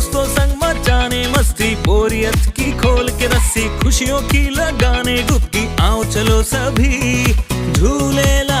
दोस्तों संग मचाने मस्ती बोरियत की खोल के रस्सी खुशियों की लगाने गुप्ती आओ चलो सभी झूले ला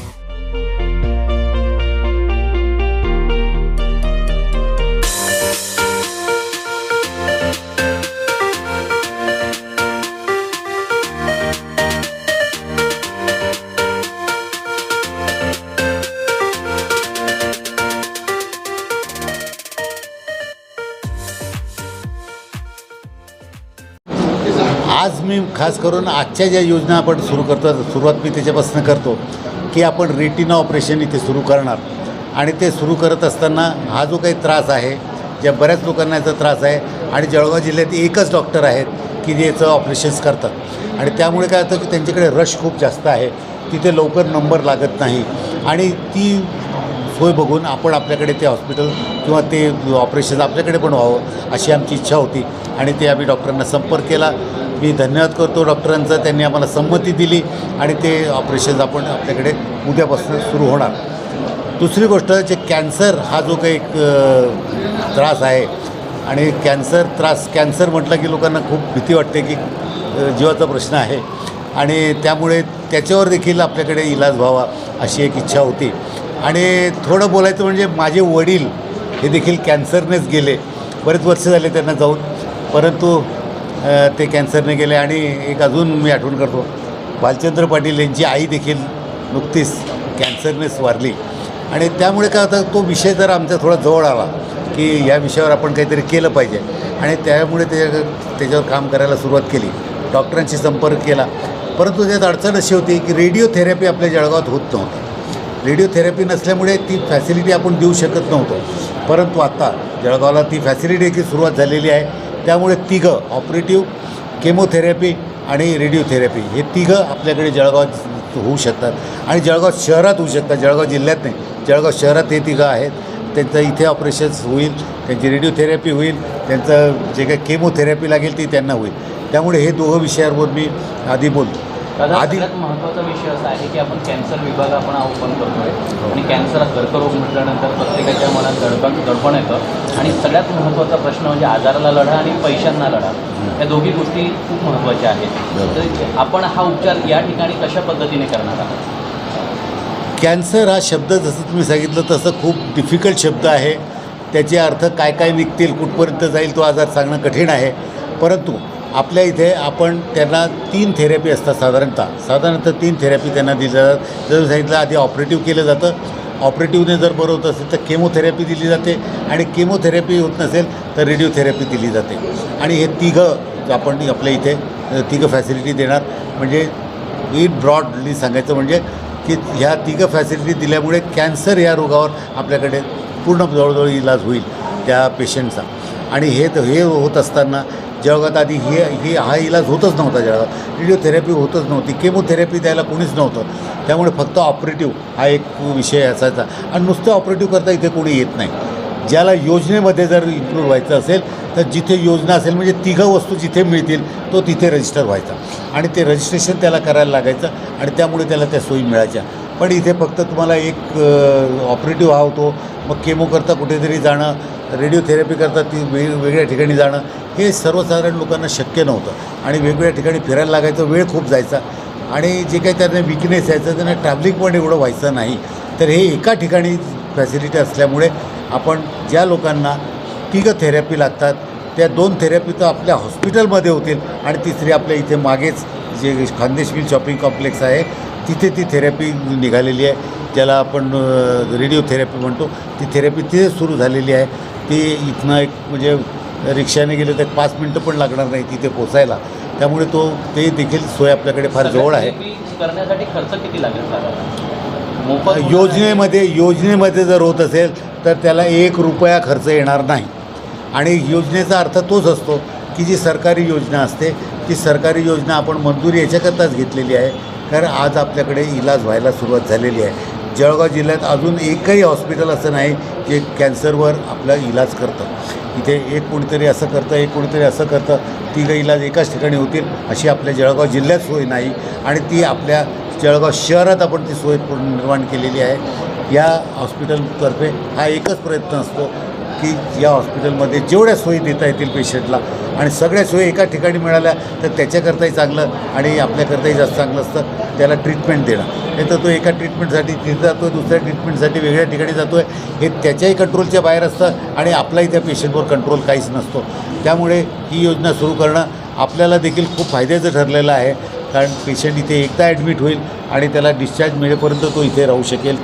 आज मी खास करून आजच्या ज्या योजना आपण सुरू करतो सुरुवात मी त्याच्यापासून करतो की आपण रेटिना ऑपरेशन इथे सुरू करणार. आणि ते सुरू करत असताना हा जो काही त्रास आहे ज्या बऱ्याच लोकांना याचा त्रास आहे आणि जळगाव जिल्ह्यात एकच डॉक्टर आहेत की जे याचं ऑपरेशन्स करतात. आणि त्यामुळे काय होतं की त्यांच्याकडे रश खूप जास्त आहे तिथे लवकर नंबर लागत नाही. आणि ती सोय बघून आपण आपल्याकडे ते हॉस्पिटल किंवा ते ऑपरेशन आपल्याकडे पण व्हावं अशी आमची इच्छा होती. आणि ते आम्ही डॉक्टरांना संपर्क केला. मी धन्यवाद करतो डॉक्टरांचा. त्यांनी आम्हाला संमती दिली आणि ते ऑपरेशन आपण आपल्याकडे उद्यापासून सुरू होणार. दुसरी गोष्ट जे कॅन्सर हा जो काही एक त्रास आहे आणि कॅन्सर त्रास कॅन्सर म्हटलं की लोकांना खूप भीती वाटते की जीवाचा प्रश्न आहे. आणि त्यामुळे त्याच्यावर देखील आपल्याकडे इलाज व्हावा अशी एक इच्छा होती. आणि थोडं बोलायचं म्हणजे माझे वडील हे देखील कॅन्सरनेच गेले. बरेच वर्ष झाले त्यांना जाऊन. परंतु ते कॅन्सरने गेले आणि एक अजून मी आठवण करतो. भालचंद्र पाटील यांची आई देखील नुकतीच कॅन्सरने वारली आणि त्यामुळे काय होतं तो विषय जर आमचा थोडा जवळ आला की या विषयावर आपण काहीतरी केलं पाहिजे. आणि त्यामुळे त्याच्या त्याच्यावर काम करायला सुरुवात केली. डॉक्टरांशी संपर्क केला. परंतु त्यात अडचण अशी होती की रेडिओथेरपी आपल्या जळगावात होत नव्हती. रेडिओथेरपी नसल्यामुळे ती फॅसिलिटी आपण देऊ शकत नव्हतो. परंतु आता जळगावला ती फॅसिलिटी सुरुवात झालेली आहे. त्यामुळे तिघं ऑपरेटिव्ह केमोथेरपी आणि रेडिओथेरपी हे तिघं आपल्याकडे जळगावात होऊ शकतात. आणि जळगाव शहरात होऊ शकतात. जळगाव जिल्ह्यात नाही. जळगाव शहरात हे तिघं आहेत. त्यांचं इथे ऑपरेशन्स होईल. त्यांची रेडिओथेरपी होईल. त्यांचं जे काही केमोथेरपी लागेल ती त्यांना होईल. त्यामुळे हे दोघं विषयांवर मी आधी बोलतो आधी सगळ्यात महत्त्वाचा विषय असा आहे की आपण कॅन्सर विभाग आपण हा ओपन करतोय. आणि कॅन्सर हा कर्करोग म्हटल्यानंतर प्रत्येकाच्या मनात दडपण दडपण येतं. आणि सगळ्यात महत्त्वाचा प्रश्न म्हणजे आजाराला लढा आणि पैशांना लढा. या दोघी गोष्टी खूप महत्त्वाच्या आहेत. तर आपण हा उपचार या ठिकाणी कशा पद्धतीने करणार आहात? कॅन्सर हा शब्द जसं तुम्ही सांगितलं तसं खूप डिफिकल्ट शब्द आहे. त्याचे अर्थ काय काय निघतील कुठपर्यंत जाईल तो आजार सांगणं कठीण आहे. परंतु आपल्या इथे आपण त्यांना तीन थेरपी असतात साधारणतः. साधारणतः तीन थेरपी त्यांना दिली जातात. जसं सांगितलं आधी ऑपरेटिव्ह केलं जातं. ऑपरेटिव्हने जर बरं होत असेल तर केमोथेरपी दिली जाते. आणि केमोथेरपी होत नसेल तर रेडिओथेरपी दिली जाते. आणि हे तिघं आपण आपल्या इथे तिघं फॅसिलिटी देणार. म्हणजे इन ब्रॉडली सांगायचं म्हणजे की ह्या तिघं फॅसिलिटी दिल्यामुळे कॅन्सर या रोगावर आपल्याकडे पूर्ण जवळजवळ इलाज होईल त्या पेशंटचा आणि हे हे होत असताना जळगावात आधी हे हे हा इलाज होतच नव्हता जळगावात. रेडिओथेरपी होतच नव्हती. केमोथेरपी द्यायला कोणीच नव्हतं. त्यामुळे फक्त ऑपरेटिव्ह हा एक विषय असायचा. आणि नुसतं ऑपरेटिव्ह करता इथे कोणी येत नाही. ज्याला योजनेमध्ये जर इन्क्लूड व्हायचं असेल तर जिथे योजना असेल म्हणजे तिघं वस्तू जिथे मिळतील तो तिथे रजिस्टर व्हायचा. आणि ते रजिस्ट्रेशन त्याला करायला लागायचं. आणि त्यामुळे त्याला त्या सोयी मिळायच्या. पण इथे फक्त तुम्हाला एक ऑपरेटिव्ह हा होतो. मग केमो करता कुठेतरी जाणं रेडिओथेरपी करता ती वेग वेगळ्या ठिकाणी जाणं हे सर्वसाधारण लोकांना शक्य नव्हतं. आणि वेगवेगळ्या ठिकाणी फिरायला लागायचं वेळ खूप जायचा. आणि जे काही त्यांना विकनेस यायचं त्यांना ट्रॅव्हलिंग पण एवढं व्हायचं नाही. तर हे एका ठिकाणी फॅसिलिटी असल्यामुळे आपण ज्या लोकांना तिघं थेरपी लागतात त्या दोन थेरपी तर आपल्या हॉस्पिटलमध्ये होतील. आणि तिसरी आपल्या इथे मागेच जे खानदेश शॉपिंग कॉम्प्लेक्स आहे तिथे ती थेरपी निघालेली आहे. ज्याला आपण रेडिओथेरपी म्हणतो. ती थेरपी तिथे सुरू झालेली आहे. ती इथनं एक म्हणजे रिक्षाने गेले तर पाच मिनटं पण लागणार नाही तिथे पोचायला. त्यामुळे तो ते देखील सोय आपल्याकडे फार जवळ आहे. करण्यासाठी खर्च किती लागेल? योजनेमध्ये योजनेमध्ये जर होत असेल तर त्याला एक रुपया खर्च येणार नाही. आणि योजनेचा अर्थ तोच असतो की जी सरकारी योजना असते ती सरकारी योजना आपण मंजुरी याच्याकरताच घेतलेली आहे. तर आज आपल्याकडे इलाज व्हायला सुरुवात झालेली आहे. जळगाव जिल्ह्यात अजून एकही हॉस्पिटल असं नाही जे कॅन्सरवर आपला इलाज करतं. इथे एक कोणीतरी असं करतं एक कोणीतरी असं करतं. तिघं इलाज एकाच ठिकाणी होतील अशी आपल्या जळगाव जिल्ह्यात सोय नाही आणि ती आपल्या जळगाव शहरात आपण ती सोय निर्माण केलेली आहे. या हॉस्पिटलतर्फे हा एकच प्रयत्न असतो की या हॉस्पिटलमध्ये जेवढ्या सोयी देता येतील पेशंटला आणि सगळ्या सोयी एका ठिकाणी मिळाल्या तर त्याच्याकरताही चांगलं आणि आपल्याकरताही जास्त चांगलं असतं त्याला ट्रीटमेंट देणं. नाही तर तो एका ट्रीटमेंटसाठी तिथे जातो आहे दुसऱ्या ट्रीटमेंटसाठी वेगळ्या ठिकाणी जातो आहे हे त्याच्याही कंट्रोलच्या बाहेर असतं आणि आपलाही त्या पेशंटवर कंट्रोल काहीच नसतो. त्यामुळे ही योजना सुरू करणं आपल्याला देखील खूप फायद्याचं ठरलेलं आहे कारण पेशंट इथे एकदा ॲडमिट होईल आणि त्याला डिस्चार्ज मिळेपर्यंत तो इथे राहू शकेल.